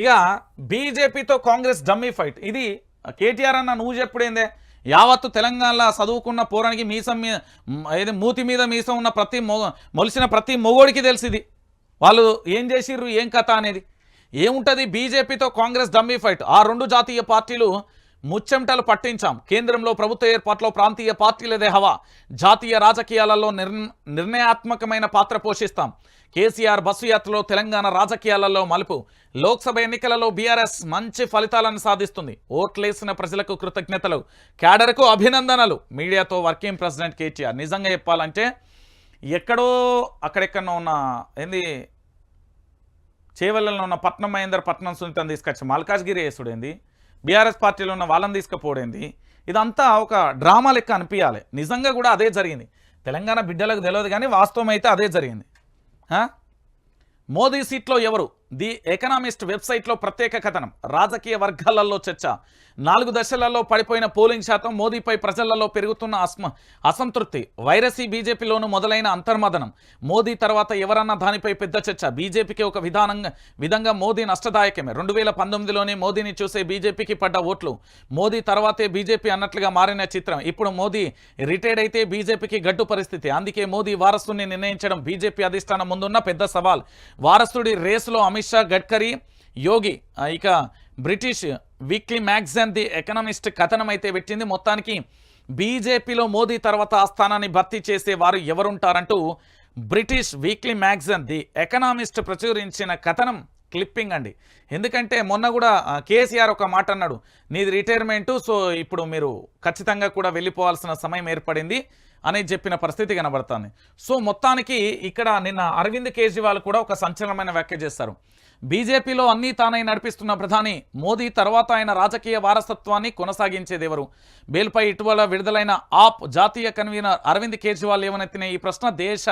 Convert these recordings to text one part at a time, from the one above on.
ఇక బీజేపీతో Congress dummy fight. ఇది కేటీఆర్ అన్న నువ్వు చెప్పుడేందే? యావత్తు తెలంగాణలో చదువుకున్న పోరానికి మీసం మీద ఏది మూతి మీద మీసం ఉన్న ప్రతి మొలిసిన ప్రతి మొగోడికి తెలిసింది. వాళ్ళు ఏం చేసిర్రు ఏం కథ అనేది. ఏముంటుంది బీజేపీతో కాంగ్రెస్ డమ్మీ ఫైట్? ఆ రెండు జాతీయ పార్టీలు ముచ్చెమటలు పట్టించాం. కేంద్రంలో ప్రభుత్వ ఏర్పాట్లో ప్రాంతీయ పార్టీలదే హవా జాతీయ రాజకీయాలలో నిర్ణయాత్మకమైన పాత్ర పోషిస్తాం. కేసీఆర్ బస్సు యాత్రలో తెలంగాణ రాజకీయాలలో మలుపు. లోక్సభ ఎన్నికలలో బీఆర్ఎస్ మంచి ఫలితాలను సాధిస్తుంది. ఓట్లేసిన ప్రజలకు కృతజ్ఞతలు. క్యాడర్కు అభినందనలు. మీడియాతో వర్కింగ్ ప్రెసిడెంట్ కేటీఆర్. నిజంగా చెప్పాలంటే ఎక్కడో అక్కడెక్కడో ఉన్న ఏంది చేవెళ్ళలో ఉన్న పట్నం మహేందర్ పట్నం సునీతను తీసుకొచ్చి మల్కాజ్గిరి వేసుడేంది బీఆర్ఎస్ పార్టీలో ఉన్న వాళ్ళని తీసుకుపోవడేంది ఇదంతా ఒక డ్రామా లెక్క అనిపించాలి నిజంగా కూడా అదే జరిగింది. తెలంగాణ బిడ్డలకు తెలియదు కానీ వాస్తవం అయితే అదే జరిగింది. మోదీ సీట్లో ఎవరు? ది ఎకనామిస్ట్ వెబ్సైట్లో ప్రత్యేక కథనం రాజకీయ వర్గాలలో చర్చ. నాలుగు దశలలో పడిపోయిన పోలింగ్ శాతం మోదీపై ప్రజలలో పెరుగుతున్న అస్మ అసంతృప్తి. వైరసీ బీజేపీలోనూ మొదలైన అంతర్మదనం. మోదీ తర్వాత ఎవరన్నా దానిపై పెద్ద చర్చ. బీజేపీకి ఒక విధానంగా విధంగా మోదీ నష్టదాయకమే. రెండు వేల పంతొమ్మిదిలోనే మోదీని చూసే బీజేపీకి పడ్డ ఓట్లు. మోదీ తర్వాతే బీజేపీ అన్నట్లుగా మారిన చిత్రం. ఇప్పుడు మోదీ రిటైర్డ్ అయితే బీజేపీకి గడ్డు పరిస్థితి. అందుకే మోదీ వారసుని నిర్ణయించడం బీజేపీ అధిష్టానం ముందున్న పెద్ద సవాల్. వారసుడి రేసులో అమిత్ షా గడ్కరీ యోగి ఇక British weekly magazine the Economist కథనం అయితే పెట్టింది. మొత్తానికి బీజేపీలో మోదీ తర్వాత ఆ స్థానాన్ని భర్తీ చేసే వారు ఎవరుంటారంటూ British weekly magazine the Economist ప్రచురించిన కథనం క్లిప్పింగ్ అండి. ఎందుకంటే మొన్న కూడా కేసీఆర్ ఒక మాట అన్నాడు నీది రిటైర్మెంటు సో ఇప్పుడు మీరు ఖచ్చితంగా కూడా వెళ్ళిపోవాల్సిన సమయం ఏర్పడింది అని చెప్పిన పరిస్థితి కనబడుతుంది. సో మొత్తానికి ఇక్కడ నిన్న అరవింద్ కేజ్రీవాల్ కూడా ఒక సంచలనమైన వ్యాఖ్య చేస్తారు. బీజేపీలో అన్నీ తానై నడిపిస్తున్న ప్రధాని మోదీ తర్వాత ఆయన రాజకీయ వారసత్వాన్ని కొనసాగించేదెవరు. బేల్పై బెయిల్పై ఇటీవల విడుదలైన ఆప్ జాతీయ కన్వీనర్ అరవింద్ కేజ్రీవాల్ ఏమనెత్తిన ఈ ప్రశ్న దేశ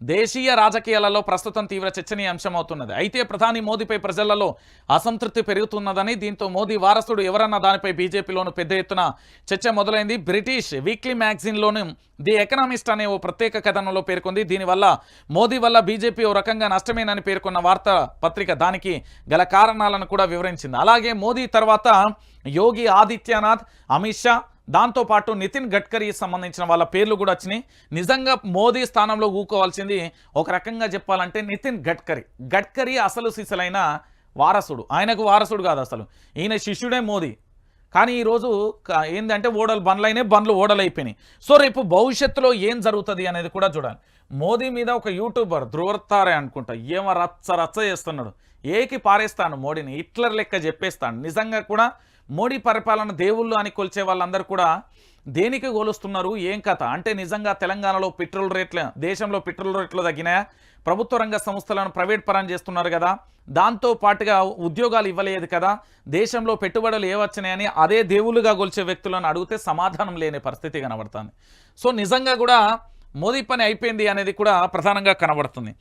దేశీయ రాజకీయాలలో ప్రస్తుతం తీవ్ర చర్చనీయాంశమవుతున్నది. అయితే ప్రధాని మోదీపై ప్రజలలో అసంతృప్తి పెరుగుతున్నదని దీంతో మోదీ వారసుడు ఎవరన్న దానిపై బీజేపీలోను పెద్ద ఎత్తున చర్చ మొదలైంది. బ్రిటిష్ వీక్లీ మ్యాగజైన్లోను ది ఎకనామిస్ట్ అనే ఓ ప్రత్యేక కథనంలో పేర్కొంది. దీనివల్ల మోదీ వల్ల బీజేపీ ఓ రకంగా నష్టమేనని పేర్కొన్న వార్తా పత్రిక దానికి గల కారణాలను కూడా వివరించింది. అలాగే మోదీ తర్వాత యోగి ఆదిత్యనాథ్ అమిత్ షా దాంతోపాటు నితిన్ గడ్కరీ సంబంధించిన వాళ్ళ పేర్లు కూడా వచ్చినాయి. నిజంగా మోదీ స్థానంలో ఊకోవాల్సింది ఒక రకంగా చెప్పాలంటే నితిన్ గడ్కరీ. గడ్కరీ అసలు సిసలైన వారసుడు. ఆయనకు వారసుడు కాదు అసలు. ఈయన శిష్యుడే మోదీ. కానీ ఈరోజు ఏంటంటే ఓడలు బండ్లైనాయి బండ్లు ఓడలు అయిపోయినాయి సో రేపు భవిష్యత్తులో ఏం జరుగుతుంది అనేది కూడా చూడాలి. మోదీ మీద ఒక యూట్యూబర్ ధృవర్తారే అనుకుంటా. ఏమో రచ్చ రచ్చ చేస్తున్నాడు. ఏకి పారేస్తాను మోడీని హిట్లర్ లెక్క చెప్పేస్తాను. నిజంగా కూడా మోడీ పరిపాలన దేవుళ్ళు అని కొలిచే వాళ్ళందరూ కూడా దేనికి గోలుస్తున్నారు? ఏం కథ? అంటే నిజంగా తెలంగాణలో పెట్రోల్ రేట్ల దేశంలో పెట్రోల్ రేట్లు తగ్గినాయా? ప్రభుత్వ రంగ సంస్థలను ప్రైవేట్ పరం చేస్తున్నారు కదా. దాంతో పాటుగా ఉద్యోగాలు ఇవ్వలేదు కదా. దేశంలో పెట్టుబడులు ఏవచ్చినాయని అదే దేవుళ్ళుగా గొలిచే వ్యక్తులను అడిగితే సమాధానం లేని పరిస్థితి కనబడుతుంది. సో నిజంగా కూడా మోదీ పని అయిపోయింది అనేది కూడా ప్రధానంగా కనబడుతుంది.